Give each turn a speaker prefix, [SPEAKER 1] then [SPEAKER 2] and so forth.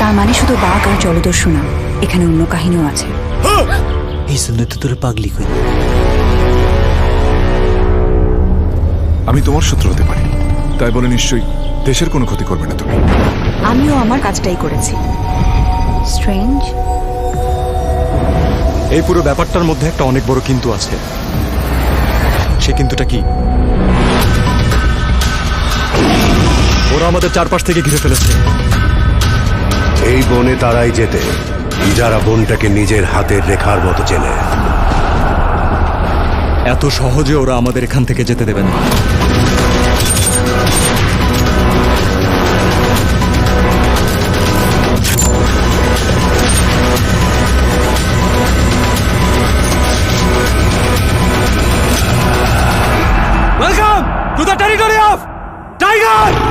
[SPEAKER 1] তার মানে শুধু বাঘ আর জলদস্যু না এখানে অন্য কাহিনীও আছে।
[SPEAKER 2] এই জন্য তো তোর পাগলি কই?
[SPEAKER 3] আমি তোমার শত্রু হতে পারি। তাই বলে নিশ্চয়ই দেশের কোনো ক্ষতি করবে না তুমি।
[SPEAKER 1] আমিও আমার কাজটাই করেছি। স্ট্রেঞ্জ
[SPEAKER 4] এই পুরো ব্যাপারটার মধ্যে একটা অনেক বড় কিন্তু আছে। সে কিন্তুটা কি? ওরা আমাদের চারপাশ থেকে ঘিরে ফেলেছে।
[SPEAKER 5] এই বনে তারাই যেতে যারা বনটাকে নিজের হাতের রেখার মতো চেনে
[SPEAKER 4] এত সহজে ওরা আমাদের এখান থেকে যেতে দেবেন না Welcome to the territory of Tiger!